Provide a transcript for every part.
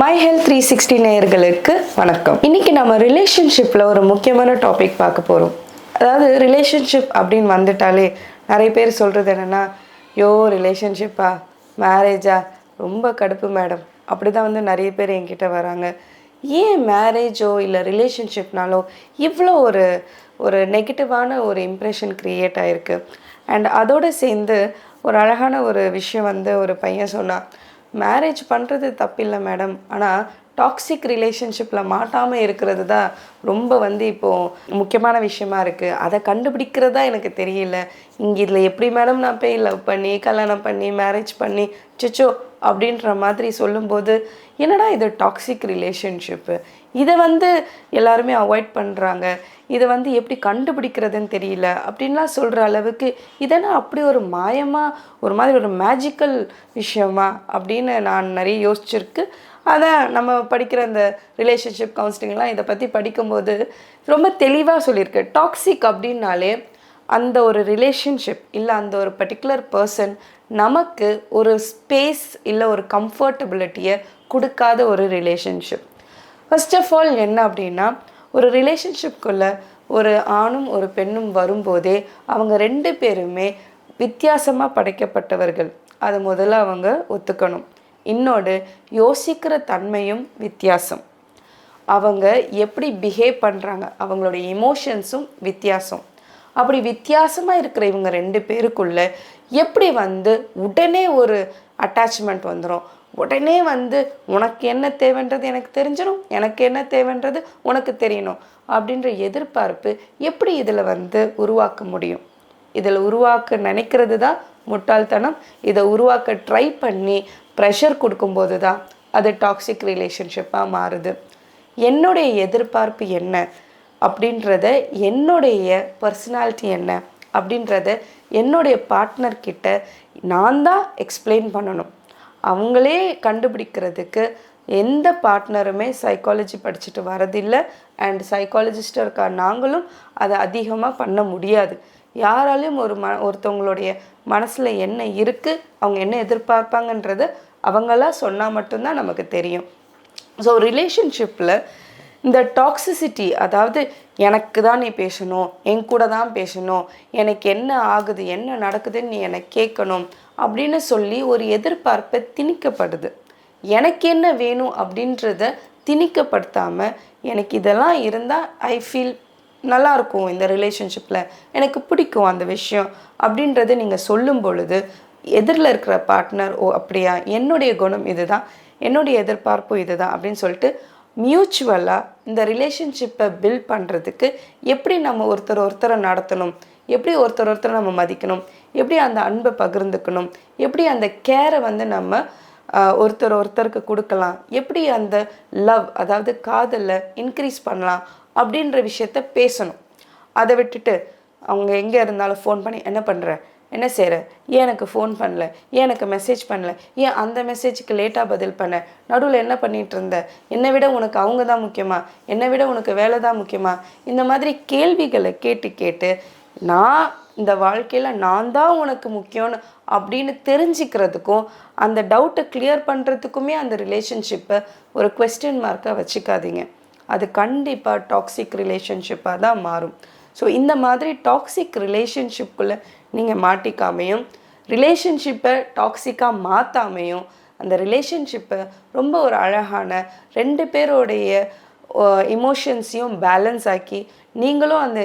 My health three sixty நேயர்களுக்கு வணக்கம். இன்னைக்கு நம்ம ரிலேஷன்ஷிப்பில் ஒரு முக்கியமான டாபிக் பார்க்க போகிறோம் அதாவது ரிலேஷன்ஷிப் அப்படின்னு வந்துட்டாலே நிறைய பேர் சொல்கிறது என்னென்னா யோ ரிலேஷன்ஷிப்பா மேரேஜா ரொம்ப கடுப்பு மேடம் அப்படி தான் வந்து நிறைய பேர் என்கிட்ட வராங்க. ஏன் மேரேஜோ இல்லை ரிலேஷன்ஷிப்னாலோ இவ்வளோ ஒரு ஒரு நெகட்டிவான ஒரு இம்ப்ரெஷன் க்ரியேட் ஆகிருக்கு அண்ட் அதோடு சேர்ந்து ஒரு அழகான ஒரு விஷயம் வந்து ஒரு பையன் சொன்னான். மேரேஜ் பண்ணுறது தப்பில்லை மேடம் ஆனால் டாக்ஸிக் ரிலேஷன்ஷிப்பில் மாட்டாமல் இருக்கிறது தான் ரொம்ப வந்து இப்போது முக்கியமான விஷயமா இருக்குது அதை கண்டுபிடிக்கிறதா எனக்கு தெரியல. இங்கே இதில் எப்படி மேடம் நான் போய் லவ் பண்ணி கல்யாணம் பண்ணி மேரேஜ் பண்ணி சிச்சோ அப்படின்ற மாதிரி சொல்லும்போது என்னடா இது டாக்ஸிக் ரிலேஷன்ஷிப்பு இதை வந்து எல்லாருமே அவாய்ட் பண்ணுறாங்க இதை வந்து எப்படி கண்டுபிடிக்கிறதுன்னு தெரியல. அப்படின்லாம் சொல்கிற அளவுக்கு இதெல்லாம் அப்படி ஒரு மாயமாக ஒரு மாதிரி ஒரு மேஜிக்கல் விஷயமா அப்படின்னு நான் நிறைய யோசிச்சிருக்கு. அதான் நம்ம படிக்கிற அந்த ரிலேஷன்ஷிப் கவுன்சிலிங்லாம் இதை பற்றி படிக்கும்போது ரொம்ப தெளிவாக சொல்லியிருக்கு. டாக்ஸிக் அப்படின்னாலே அந்த ஒரு ரிலேஷன்ஷிப் இல்லை அந்த ஒரு பர்டிகுலர் பர்சன் நமக்கு ஒரு ஸ்பேஸ் இல்லை ஒரு கம்ஃபர்டபிலிட்டியை கொடுக்காத ஒரு ரிலேஷன்ஷிப் ஃபர்ஸ்ட் ஆஃப் ஆல் என்ன அப்படின்னா ஒரு ரிலேஷன்ஷிப்குள்ளே ஒரு ஆணும் ஒரு பெண்ணும் வரும்போதே அவங்க ரெண்டு பேருமே வித்தியாசமாக படைக்கப்பட்டவர்கள். அது முதல்ல அவங்க ஒத்துக்கணும். இன்னொன்று யோசிக்கிற தன்மையும் வித்தியாசம். அவங்க எப்படி பிஹேவ் பண்ணுறாங்க அவங்களுடைய எமோஷன்ஸும் வித்தியாசம். அப்படி வித்தியாசமாக இருக்கிற இவங்க ரெண்டு பேருக்குள்ளே எப்படி வந்து உடனே ஒரு அட்டாச்மெண்ட் வந்துடும் உடனே வந்து உனக்கு என்ன தேவைன்றது எனக்கு தெரிஞ்சிடும் எனக்கு என்ன தேவைன்றது உனக்கு தெரியணும் அப்படின்ற எதிர்பார்ப்பு எப்படி இதில் வந்து உருவாக்க முடியும்? இதில் உருவாக்க நினைக்கிறது தான் முட்டாள்தனம். இதை உருவாக்க ட்ரை பண்ணி ப்ரெஷர் கொடுக்கும்போது தான் அது டாக்ஸிக் ரிலேஷன்ஷிப்பாக மாறுது. என்னுடைய எதிர்பார்ப்பு என்ன? அப்படின்றத என்னுடைய பர்சனாலிட்டி என்ன? அப்படின்றத என்னுடைய பார்ட்னர்கிட்ட நான் தான் எக்ஸ்பிளைன் பண்ணணும். அவங்களே கண்டுபிடிக்கிறதுக்கு எந்த பார்ட்னருமே சைக்காலஜி படிச்சுட்டு வரதில்லை. அண்ட் சைக்காலஜிஸ்டாக இருக்கா? நாங்களும் அதை அதிகமாக பண்ண முடியாது. யாராலையும் ஒரு ம ஒருத்தவங்களுடைய மனசில் என்ன இருக்குது அவங்க என்ன எதிர்பார்ப்பாங்கன்றது அவங்களா சொன்னால் மட்டும்தான் நமக்கு தெரியும். ஸோ ரிலேஷன்ஷிப்பில் இந்த டாக்ஸிசிட்டி அதாவது எனக்கு தான் நீ பேசணும் என் கூட தான் பேசணும் எனக்கு என்ன ஆகுது என்ன நடக்குதுன்னு நீ எனக்கு கேட்கணும் அப்படின்னு சொல்லி ஒரு எதிர்பார்ப்பை திணிக்கப்படுது. எனக்கு என்ன வேணும் அப்படின்றத திணிக்கப்படுத்தாமல் எனக்கு இதெல்லாம் இருந்தால் ஐ ஃபீல் நல்லாயிருக்கும் இந்த ரிலேஷன்ஷிப்பில் எனக்கு பிடிக்கும் அந்த விஷயம் அப்படின்றத நீங்கள் சொல்லும் பொழுது எதிரில் இருக்கிற பார்ட்னர் ஓ அப்படியா? என்னுடைய குணம் இதுதான். என்னுடைய எதிர்பார்ப்பும் இதுதான். அப்படின்னு சொல்லிட்டு மியூச்சுவலாக இந்த ரிலேஷன்ஷிப்பை பில்ட் பண்ணுறதுக்கு எப்படி நம்ம ஒருத்தர் ஒருத்தரை நடத்தணும்? எப்படி ஒருத்தர் ஒருத்தரை நம்ம மதிக்கணும்? எப்படி அந்த அன்பை பகிர்ந்துக்கணும்? எப்படி அந்த கேரை வந்து நம்ம ஒருத்தர் ஒருத்தருக்கு கொடுக்கலாம்? எப்படி அந்த லவ் அதாவது காதலை இன்க்ரீஸ் பண்ணலாம்? அப்படின்ற விஷயத்த பேசணும். அதை விட்டுட்டு அவங்க எங்கே இருந்தாலும் ஃபோன் பண்ணி என்ன பண்ணுற என்ன செய்கிற ஏன் எனக்கு ஃபோன் பண்ணல? ஏன் எனக்கு மெசேஜ் பண்ணல? ஏன் அந்த மெசேஜுக்கு லேட்டாக பதில் பண்ண? நடுவில் என்ன பண்ணிகிட்டு இருந்த? என்னை விட உனக்கு அவங்க தான் முக்கியமா? என்னை விட உனக்கு வேலை தான் முக்கியமா? இந்த மாதிரி கேள்விகளை கேட்டு கேட்டு நான் இந்த வாழ்க்கையில் நான் தான் உனக்கு முக்கியம்னு அப்படின்னு தெரிஞ்சுக்கிறதுக்கும் அந்த டவுட்டை கிளியர் பண்ணுறதுக்குமே அந்த ரிலேஷன்ஷிப்பை ஒரு கொஸ்டின் மார்க்காக வச்சுக்காதீங்க. அது கண்டிப்பாக டாக்ஸிக் ரிலேஷன்ஷிப்பாக தான் மாறும். ஸோ இந்த மாதிரி டாக்ஸிக் ரிலேஷன்ஷிப்புக்குள்ளே நீங்கள் மாட்டிக்காமையும் ரிலேஷன்ஷிப்பை டாக்ஸிக்காக மாற்றாமையும் அந்த ரிலேஷன்ஷிப்பை ரொம்ப ஒரு அழகான ரெண்டு பேருடைய இமோஷன்ஸையும் பேலன்ஸ் ஆக்கி நீங்களும் அந்த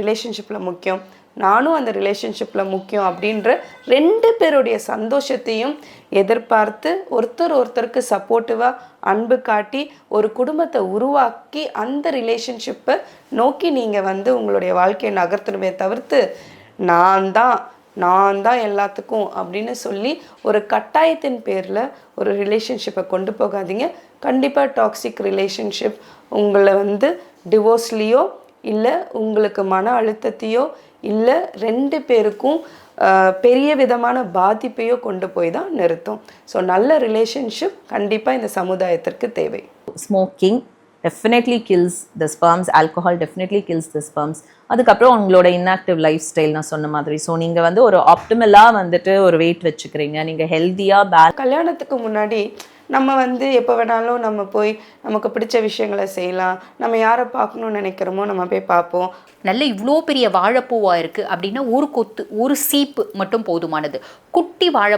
ரிலேஷன்ஷிப்பில் முக்கியம். நானும் அந்த ரிலேஷன்ஷிப்பில் முக்கியம் அப்படின்ற ரெண்டு பேருடைய சந்தோஷத்தையும் எதிர்பார்த்து ஒருத்தர் ஒருத்தருக்கு சப்போர்ட்டிவாக அன்பு காட்டி ஒரு குடும்பத்தை உருவாக்கி அந்த ரிலேஷன்ஷிப்பை நோக்கி நீங்கள் வந்து உங்களுடைய வாழ்க்கையை நகர்த்தணுமே தவிர்த்து நான் தான் நான் தான் எல்லாத்துக்கும் அப்படின்னு சொல்லி ஒரு கட்டாயத்தின் பேரில் ஒரு ரிலேஷன்ஷிப்பை கொண்டு போகாதீங்க. கண்டிப்பாக டாக்ஸிக் ரிலேஷன்ஷிப் உங்களை வந்து டிவோர்ஸ்லேயோ இல்லை உங்களுக்கு மன அழுத்தத்தையோ இல்லை ரெண்டு பேருக்கும் பெரிய விதமான பாதிப்பையோ கொண்டு போய் தான் நிறுத்தும். ஸோ நல்ல ரிலேஷன்ஷிப் கண்டிப்பாக இந்த சமுதாயத்திற்கு தேவை. Smoking definitely kills the sperms alcohol definitely kills the sperms அதுக்கப்புறம் உங்களோட இன்ஆக்டிவ் லைஃப் ஸ்டைல் நான் சொன்ன மாதிரி. ஸோ நீங்கள் வந்து ஒரு ஆப்டிமலாக வந்துட்டு ஒரு வெயிட் வச்சுக்கிறீங்க. நீங்கள் ஹெல்த்தியாக பே கல்யாணத்துக்கு முன்னாடி நம்ம வந்து எப்போ வேணாலும் நம்ம போய் நமக்கு பிடிச்ச விஷயங்களை செய்யலாம். நம்ம யாரை பார்க்கணும்னு நினைக்கிறோமோ நம்ம போய் பார்ப்போம். நல்ல இவ்வளோ பெரிய வாழைப்பூவாக இருக்கு அப்படின்னா ஒரு கொத்து ஒரு சீப்பு மட்டும் போதுமானது. குட்டி வாழை